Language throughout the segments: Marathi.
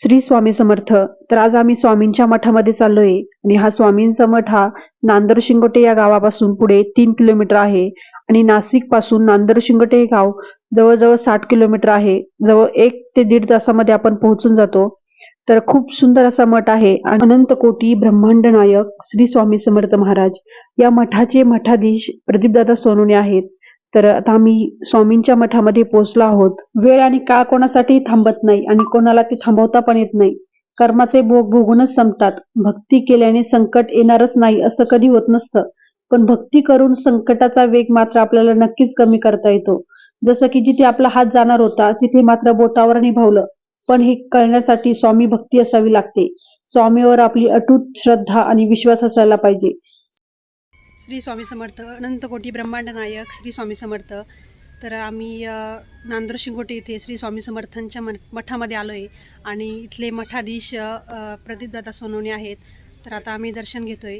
श्री स्वामी समर्थ. तर आज आम्ही स्वामींच्या मठामध्ये चाललोय आणि हा स्वामींचा मठ हा नांदर शिंगोटे या गावापासून पुढे तीन किलोमीटर आहे आणि नाशिकपासून नांदर शिंगोटे हे गाव जवळजवळ साठ किलोमीटर आहे. जवळ एक ते दीड तासामध्ये आपण पोहोचून जातो. तर खूप सुंदर असा मठ आहे. आणि अनंत कोटी ब्रह्मांड नायक श्री स्वामी समर्थ महाराज या मठाचे मठाधीश प्रदीपदादा सोनुने आहेत. तर आता आम्ही स्वामींच्या मठामध्ये पोहोचलो आहोत. वेळ आणि काळ कोणासाठी थांबत नाही आणि कोणाला ते थांबवता पण येत नाही. कर्माचे भोग भोगूनच संपतात. भक्ती केल्याने संकट येणारच नाही असं कधी होत नसतं. पण भक्ती करून संकटाचा वेग मात्र आपल्याला नक्कीच कमी करता येतो. जसं की जिथे आपला हात जाणार होता तिथे मात्र बोटावर निभावलं पण हे कळण्यासाठी स्वामी भक्ती असावी लागते. स्वामीवर आपली अटूट श्रद्धा आणि विश्वास असायला पाहिजे. श्री स्वामी समर्थ अनंत कोटी ब्रह्मांड नायक श्री स्वामी समर्थ. तर आम्ही अ, नांदूर शिंगोटे येथे श्री स्वामी समर्थांच्या मन मठामध्ये आलो आहे आणि इथले मठाधीश प्रदीपदादा सोनवणे आहेत. तर आता आम्ही दर्शन घेतोय.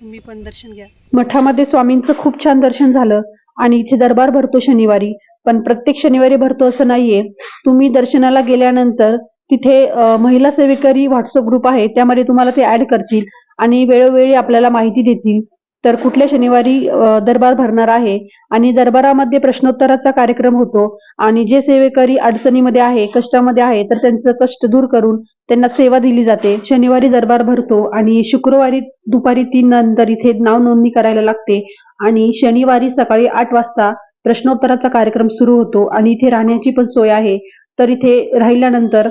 तुम्ही पण दर्शन घ्या. मठामध्ये स्वामींचं खूप छान दर्शन झालं. आणि इथे दरबार भरतो शनिवारी. पण प्रत्येक शनिवारी भरतो असं नाहीये. तुम्ही दर्शनाला गेल्यानंतर तिथे महिला सेवेकरी व्हॉट्सअप ग्रुप आहे. त्यामध्ये तुम्हाला ते ऍड करतील आणि वेळोवेळी आपल्याला माहिती देतील. तर कुठल्या शनिवारी दरबार भरणार आहे? आणि दरबारामध्ये प्रश्नोत्तराचा कार्यक्रम होतो आणि जे सेवेकरी अडचणीमध्ये आहे कष्टामध्ये आहे तर त्यांचं कष्ट दूर करून त्यांना सेवा दिली जाते. शनिवारी दरबार भरतो आणि शुक्रवारी दुपारी तीन नंतर इथे नाव नोंदणी करायला लागते. आणि शनिवारी सकाळी आठ वाजता प्रश्नोत्तराचा कार्यक्रम सुरू होतो आणि इथे राहण्याची पण सोय आहे. तर इथे राहिल्यानंतर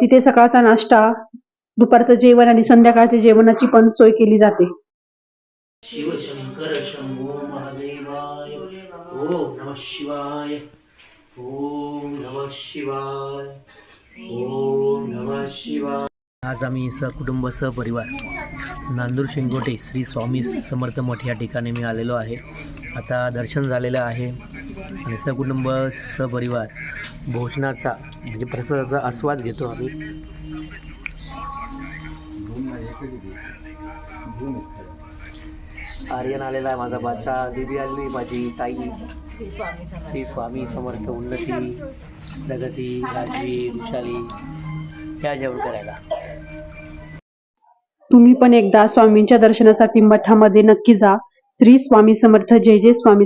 तिथे सकाळचा नाश्ता दुपारचं जेवण आणि संध्याकाळच्या जेवणाची पण सोय केली जाते. शिवशंकर शंभो महादेवाय ओम नमः शिवाय। ओम नमः शिवाय। ओम नमः शिवाय। आज आम्ही सहकुटुंब सहपरिवार नांदूर शिंगोटे श्री स्वामी समर्थ मठ या ठिकाणी मी आलेलो आहे. आता दर्शन झालेलं आहे. आणि सहकुटुंब सहपरिवार भोजनाचा म्हणजे प्रसादाचा आस्वाद घेतो आम्ही. आर्यन आलेला आहे माझा बाचा देवी आली माझी ताई. श्री स्वामी समर्थ उन्नती प्रगती राजवी विशाली या जेवण करायला. तुम्ही पण एकदा स्वामींच्या दर्शनासाठी मठामध्ये नक्की जा. श्री स्वामी समर्थ जय जय स्वामी